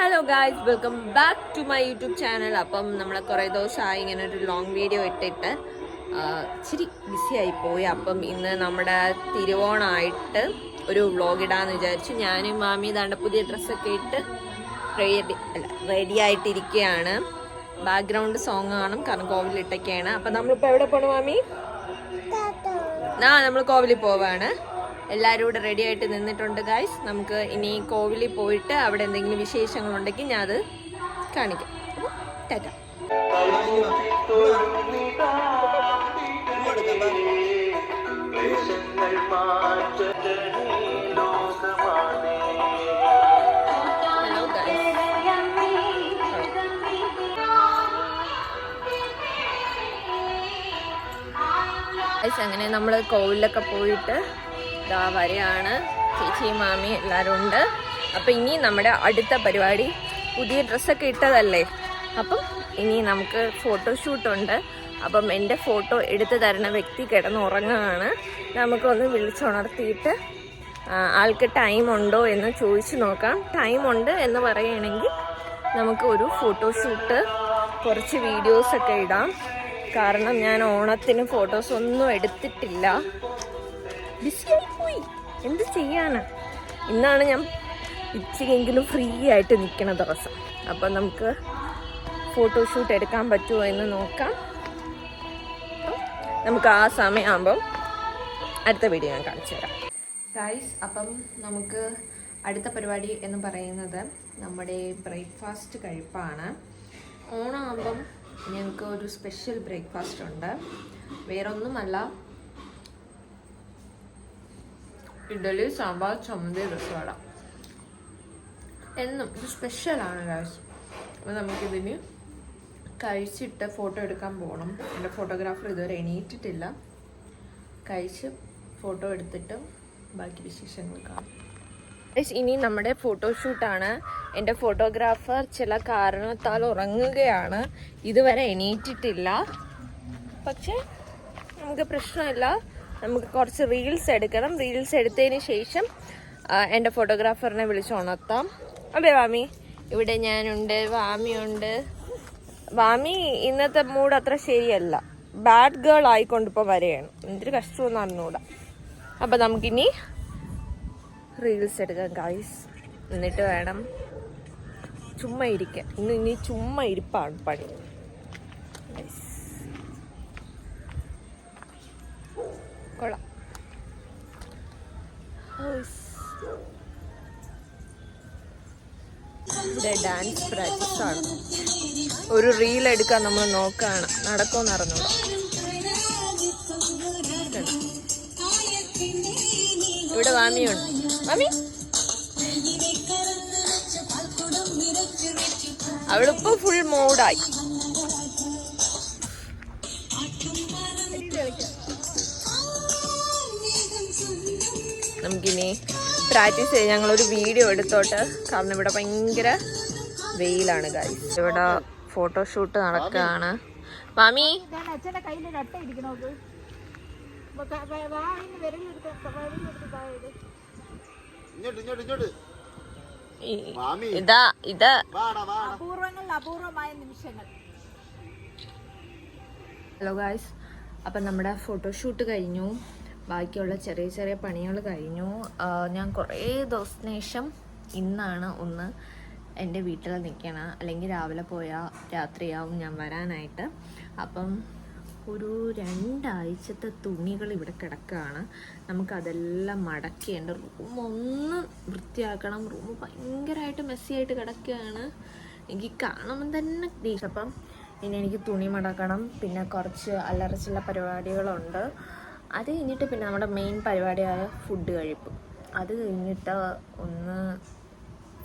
Hello guys welcome back to my YouTube channel അപ്പം നമ്മൾ കുറേ ദിവസമായി ഇങ്ങനെ ഒരു ലോങ് വീഡിയോ ഇട്ടിട്ട് ഇച്ചിരി ബിസി ആയി പോയി. അപ്പം ഇന്ന് നമ്മുടെ തിരുവോണമായിട്ട് ഒരു വ്ളോഗ് ഇടാന്ന് വിചാരിച്ചു ഞാനും മാമി ദാണ്ട പുതിയ ഡ്രസ്സൊക്കെ ഇട്ട് റെഡി അല്ല റെഡി ആയിട്ടിരിക്കുകയാണ്. ബാക്ക്ഗ്രൗണ്ട് സോങ് കാണും കാരണം കോവിലിട്ടൊക്കെയാണ്. അപ്പം നമ്മളിപ്പോൾ എവിടെ പോണു മാമി? ആ നമ്മൾ കോവിലിൽ പോവാണ്. എല്ലാവരും കൂടെ റെഡി ആയിട്ട് നിന്നിട്ടുണ്ട് ഗായ്സ് നമുക്ക് ഇനി കോവിലിൽ പോയിട്ട് അവിടെ എന്തെങ്കിലും വിശേഷങ്ങളുണ്ടെങ്കിൽ ഞാൻ അത് കാണിക്കാം. ടാറ്റ. അങ്ങനെ നമ്മൾ കോവിലൊക്കെ പോയിട്ട് ഇതാ വരെയാണ്. ചേച്ചിയും മാമി എല്ലാവരും ഉണ്ട്. അപ്പം ഇനി നമ്മുടെ അടുത്ത പരിപാടി. പുതിയ ഡ്രസ്സൊക്കെ ഇട്ടതല്ലേ? അപ്പം ഇനി നമുക്ക് ഫോട്ടോഷൂട്ടുണ്ട് അപ്പം എന്റെ ഫോട്ടോ എടുത്തു തരുന്ന വ്യക്തി കിടന്നുറങ്ങുകയാണ്. നമുക്കൊന്ന് വിളിച്ചുണർത്തിയിട്ട് ആൾക്ക് ടൈം ഉണ്ടോ എന്ന് ചോദിച്ചു നോക്കാം. ടൈം ഉണ്ട് എന്ന് പറയുകയാണെങ്കിൽ നമുക്ക് ഒരു ഫോട്ടോഷൂട്ട് കുറച്ച് വീഡിയോസൊക്കെ ഇടാം. കാരണം ഞാൻ ഓണത്തിന് ഫോട്ടോസ് ഒന്നും എടുത്തിട്ടില്ല. ബിസിയായി പോയി എന്ത് ചെയ്യാനാ? ഇന്നാണ് ഞാൻ ഇച്ചിരിയെങ്കിലും ഫ്രീ ആയിട്ട് നിൽക്കണ ദിവസം. അപ്പം നമുക്ക് ഫോട്ടോഷൂട്ട് എടുക്കാൻ പറ്റുമോ എന്ന് നോക്കാം. നമുക്ക് ആ സമയമാകുമ്പം അടുത്ത വീഡിയോ ഞാൻ കാണിച്ചു തരാം. ഗൈസ് അപ്പം നമുക്ക് അടുത്ത പരിപാടി എന്ന് പറയുന്നത് നമ്മുടെ ബ്രേക്ക്ഫാസ്റ്റ് കഴിപ്പാണ്. ഓണമാകുമ്പം ഞങ്ങൾക്ക് ഒരു സ്പെഷ്യൽ ബ്രേക്ക്ഫാസ്റ്റ് ഉണ്ട്. വേറൊന്നുമല്ല ഇഡലി സാമ്പാർ ചമ്മന്തി രസവട. എന്നും ഇത് സ്പെഷ്യലാണ് ഗായ്സ് അപ്പോൾ നമുക്കിതിന് കഴിച്ചിട്ട് ഫോട്ടോ എടുക്കാൻ പോകണം എന്റെ ഫോട്ടോഗ്രാഫർ ഇതുവരെ എണീറ്റിട്ടില്ല. കഴിച്ച് ഫോട്ടോ എടുത്തിട്ട് ബാക്കി വിശേഷങ്ങൾ കാണാം. ഇനി നമ്മുടെ ഫോട്ടോഷൂട്ടാണ് എന്റെ ഫോട്ടോഗ്രാഫർ ചില കാരണത്താൽ ഉറങ്ങുകയാണ്. ഇതുവരെ എണീറ്റിട്ടില്ല. പക്ഷേ നമുക്ക് പ്രശ്നമില്ല. നമുക്ക് കുറച്ച് റീൽസ് എടുക്കണം. റീൽസ് എടുത്തതിന് ശേഷം എന്റെ ഫോട്ടോഗ്രാഫറിനെ വിളിച്ച് ഉണർത്താം. അതെ വാമി. ഇവിടെ ഞാനുണ്ട് വാമിയുണ്ട്. വാമി ഇന്നത്തെ മൂഡ് അത്ര ശരിയല്ല. ബാഡ് ഗേൾ ആയിക്കൊണ്ട് ഇപ്പോൾ വരെയാണ്. എന്തൊരു കഷ്ടമെന്ന് അറിഞ്ഞൂടാ. അപ്പം നമുക്കിനി റീൽസ് എടുക്കാം ഗൈസ് എന്നിട്ട് വേണം ചുമ്മാ ഇരിക്കാൻ. ഇന്ന് ഇനി ചുമ്മാ ഇരിപ്പാണ് പണി. ഇവിടെ ഡാൻസ് പ്രാക്ടീസ് ആണ്. ഒരു റീൽ എടുക്കാൻ നമ്മൾ നോക്കാണ്. നടക്കുമെന്ന് അറിഞ്ഞൂടാ? ഇവിടെ വാമിയുണ്ട് വാമി അവളിപ്പോ ഫുൾ മൂഡായി നമുക്കിനി പ്രാക്ടീസ് ചെയ്ത് ഞങ്ങളൊരു വീഡിയോ എടുത്തോട്ട്. കാരണം ഇവിടെ ഭയങ്കര വെയിലാണ് ഗൈസ് ഇവിടെ ഫോട്ടോഷൂട്ട് നടക്കുകയാണ് മാമി? ഇതാ ഇതാ ഇത്. വാടാ വാടാ. അപൂർവങ്ങളിൽ അപൂർവമായ നിമിഷങ്ങൾ. ഹലോ ഗായ്സ് അപ്പം നമ്മുടെ ഫോട്ടോഷൂട്ട് കഴിഞ്ഞു. ബാക്കിയുള്ള ചെറിയ ചെറിയ പണികൾ കഴിഞ്ഞു. ഞാൻ കുറേ ദിവസത്തിന് ശേഷം ഇന്നാണ് ഒന്ന് എന്റെ വീട്ടിൽ നിൽക്കണ. അല്ലെങ്കിൽ രാവിലെ പോയാൽ രാത്രിയാവും ഞാൻ വരാനായിട്ട്. അപ്പം ഒരു രണ്ടാഴ്ചത്തെ തുണികൾ ഇവിടെ കിടക്കുകയാണ്. നമുക്കതെല്ലാം മടക്കി എന്റെ റൂം ഒന്ന് വൃത്തിയാക്കണം. റൂം ഭയങ്കരമായിട്ട് മെസ്സിയായിട്ട് കിടക്കുകയാണ്. എനിക്ക് കാണുമ്പോൾ തന്നെ ദേഷ്യം. അപ്പം ഇനി എനിക്ക് തുണി മടക്കണം. പിന്നെ കുറച്ച് അലറച്ചുള്ള പരിപാടികളുണ്ട്. അത് കഴിഞ്ഞിട്ട് പിന്നെ നമ്മുടെ മെയിൻ പരിപാടിയായ ഫുഡ് കഴിപ്പ്. അത് കഴിഞ്ഞിട്ട് ഒന്ന്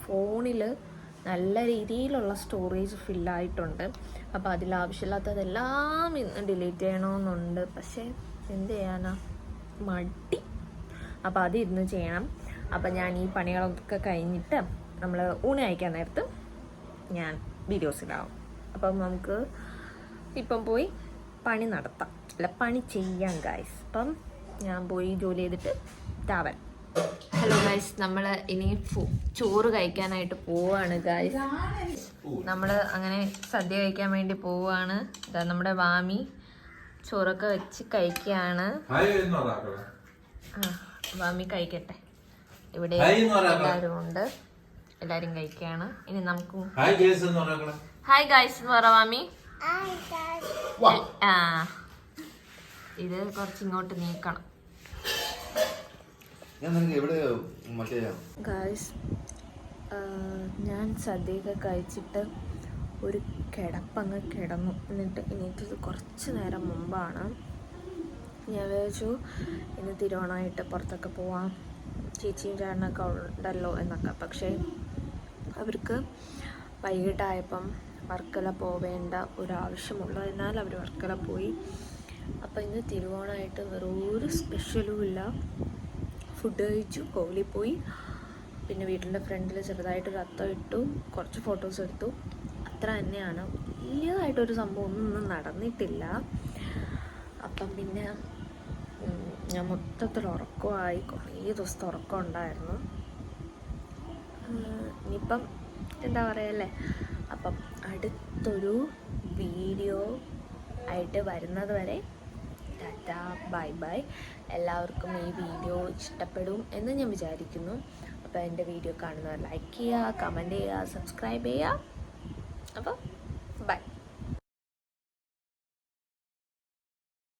ഫോണിൽ നല്ല രീതിയിലുള്ള സ്റ്റോറേജ് ഫില്ലായിട്ടുണ്ട് അപ്പോൾ അതിൽ ആവശ്യമില്ലാത്തതെല്ലാം ഇന്ന് ഡിലീറ്റ് ചെയ്യണമെന്നുണ്ട് പക്ഷേ എന്ത് ചെയ്യാനാ? മടി. അപ്പോൾ അത് ഇരുന്ന് ചെയ്യണം. അപ്പം ഞാൻ ഈ പണികളൊക്കെ കഴിഞ്ഞിട്ട് നമ്മൾ ഊണ് കഴിക്കാൻ നേരത്ത് ഞാൻ വീഡിയോസ് ഇടാം. അപ്പം നമുക്ക് ഇപ്പം പോയി പണി നടത്താം. അല്ല പണി ചെയ്യാം ഗായ്സ് അപ്പം ഞാൻ പോയി ജോലി ചെയ്തിട്ട് താവൻ ഹലോ ഗൈസ് നമ്മൾ ഇനി ചോറ് കഴിക്കാനായിട്ട് പോവാണ് ഗൈസ് നമ്മൾ അങ്ങനെ സദ്യ കഴിക്കാൻ വേണ്ടി പോവാണ്. നമ്മുടെ വാമി ചോറൊക്കെ വെച്ച് കഴിക്കുകയാണ് വാമി കഴിക്കട്ടെ. ഇവിടെ ഹായ് എന്ന് പറയാ എല്ലാവരും ഉണ്ട്. എല്ലാരും കഴിക്കുകയാണ് ഇനി നമുക്ക് ഹായ് ഗേസ് എന്ന് പറയാ ഹായ് ഗൈസ് എന്ന് പറ വാമി. ആ. ഇത് കുറച്ച് ഇങ്ങോട്ട് നീക്കണം. ഞാൻ ഗായ്സ് സദ്യയൊക്കെ കഴിച്ചിട്ട് ഒരു കിടപ്പങ്ങ് കിടന്നു. എന്നിട്ട് എനിക്കത് കുറച്ച് നേരം മുമ്പാണ്. ഞാൻ വിചാരിച്ചു ഇന്ന് തിരുവോണമായിട്ട് പുറത്തൊക്കെ പോവാം. ചേച്ചിയും ചേട്ടനൊക്കെ ഉണ്ടല്ലോ എന്നൊക്കെ. പക്ഷേ അവർക്ക് വൈകിട്ടായപ്പം വർക്കല പോവേണ്ട ഒരാവശ്യമുള്ളതിനാൽ അവർ വർക്കല പോയി. അപ്പം ഇന്ന് തിരുവോണമായിട്ട് വേറെ ഒരു സ്പെഷ്യലും ഇല്ല. ഫുഡ് കഴിച്ചു കോവിലിൽ പോയി. പിന്നെ വീട്ടിന്റെ ഫ്രണ്ടിൽ ചെറുതായിട്ടൊരു അത്തം ഇട്ടു കുറച്ച് ഫോട്ടോസ് എടുത്തു. അത്ര തന്നെയാണ്. വലിയതായിട്ടൊരു സംഭവം ഒന്നും നടന്നിട്ടില്ല. അപ്പം പിന്നെ ഞാൻ മൊത്തത്തിൽ ഉറക്കമായി കുറേ ദിവസത്തെ ഉറക്കം ഉണ്ടായിരുന്നു. ഇനിയിപ്പം എന്താ പറയല്ലേ അപ്പം അടുത്തൊരു വീഡിയോ ആയിട്ട് വരുന്നത് വരെ ടാറ്റ ബൈ ബൈ. എല്ലാവർക്കും ഈ വീഡിയോ ഇഷ്ടപ്പെടും എന്ന് ഞാൻ വിചാരിക്കുന്നു. അപ്പോൾ എന്റെ വീഡിയോ കാണുന്നവർ ലൈക്ക് ചെയ്യുക കമന്റ് ചെയ്യുക സബ്സ്ക്രൈബ് ചെയ്യുക. അപ്പോൾ